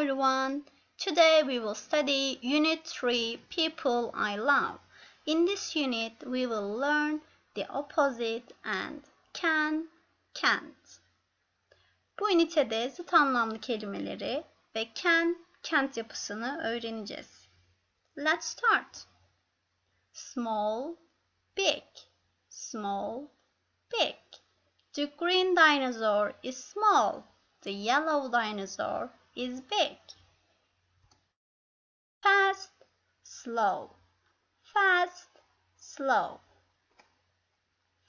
everyone. Today we will study Unit 3 People I Love. In this unit we will learn the opposite and can, can't. Bu ünitede zıt anlamlı kelimeleri ve can, can't yapısını öğreneceğiz. Let's start. Small, big, small, big. The green dinosaur is small. The yellow dinosaur is big. Fast, slow, fast, slow.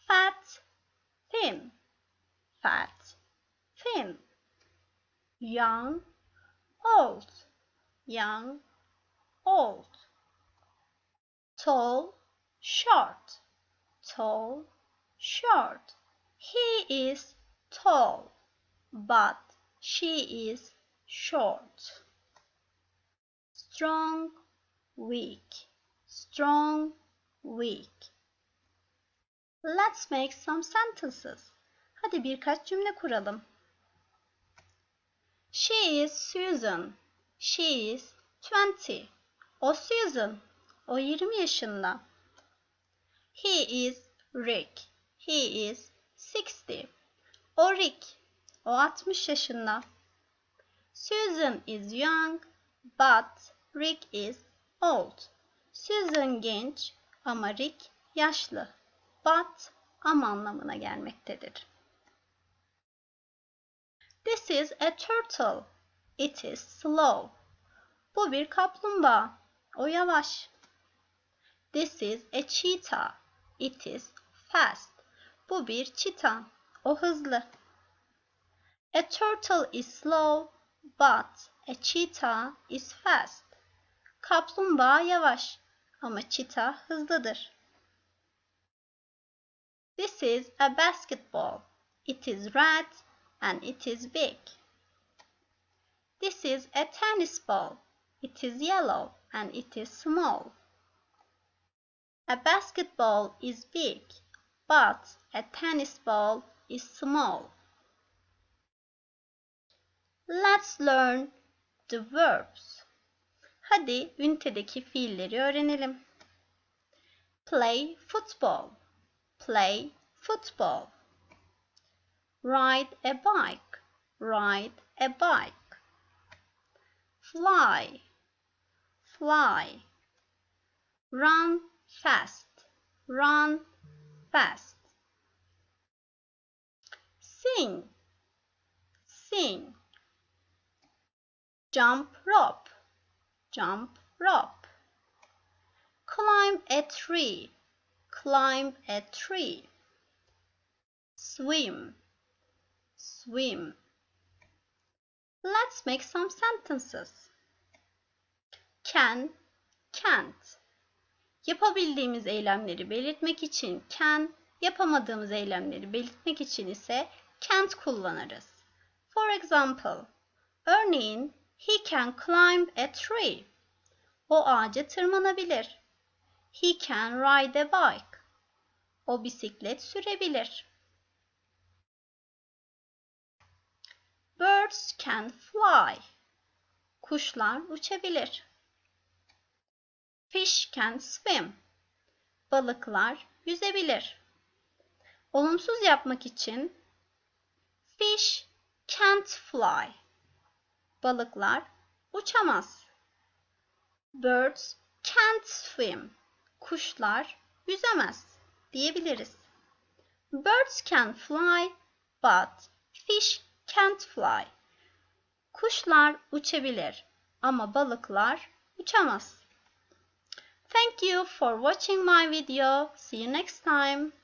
Fat, thin, fat, thin. Young, old, young, old. Tall, short, tall, short. He is tall, but she is short. Strong, weak, strong, weak. Let's make some sentences. Hadi birkaç cümle kuralım. She is Susan. She is 20. O Susan. O 20 yaşında. He is Rick. He is 60. O Rick. O 60 yaşında. Susan is young but Rick is old. Susan genç ama Rick yaşlı. But ama anlamına gelmektedir. This is a turtle. It is slow. Bu bir kaplumbağa. O yavaş. This is a cheetah. It is fast. Bu bir çita. O hızlı. A turtle is slow, but a cheetah is fast. Kaplumbağa yavaş ama çita hızlıdır. This is a basketball. It is red and it is big. This is a tennis ball. It is yellow and it is small. A basketball is big, but a tennis ball is small. Let's learn the verbs. Hadi ünitedeki fiilleri öğrenelim. Play football. Play football. Ride a bike. Ride a bike. Fly. Fly. Run fast. Run fast. Sing. Sing. Jump rope. Jump rope. Climb a tree. Climb a tree. Swim. Swim. Let's make some sentences. Can, can't. Yapabildiğimiz eylemleri belirtmek için can, yapamadığımız eylemleri belirtmek için ise can't kullanırız. For example, örneğin he can climb a tree. O ağaca tırmanabilir. He can ride a bike. O bisiklet sürebilir. Birds can fly. Kuşlar uçabilir. Fish can swim. Balıklar yüzebilir. Olumsuz yapmak için fish can't fly. Balıklar uçamaz. Birds can't swim. Kuşlar yüzemez diyebiliriz. Birds can fly but fish can't fly. Kuşlar uçabilir ama balıklar uçamaz. Thank you for watching my video. See you next time.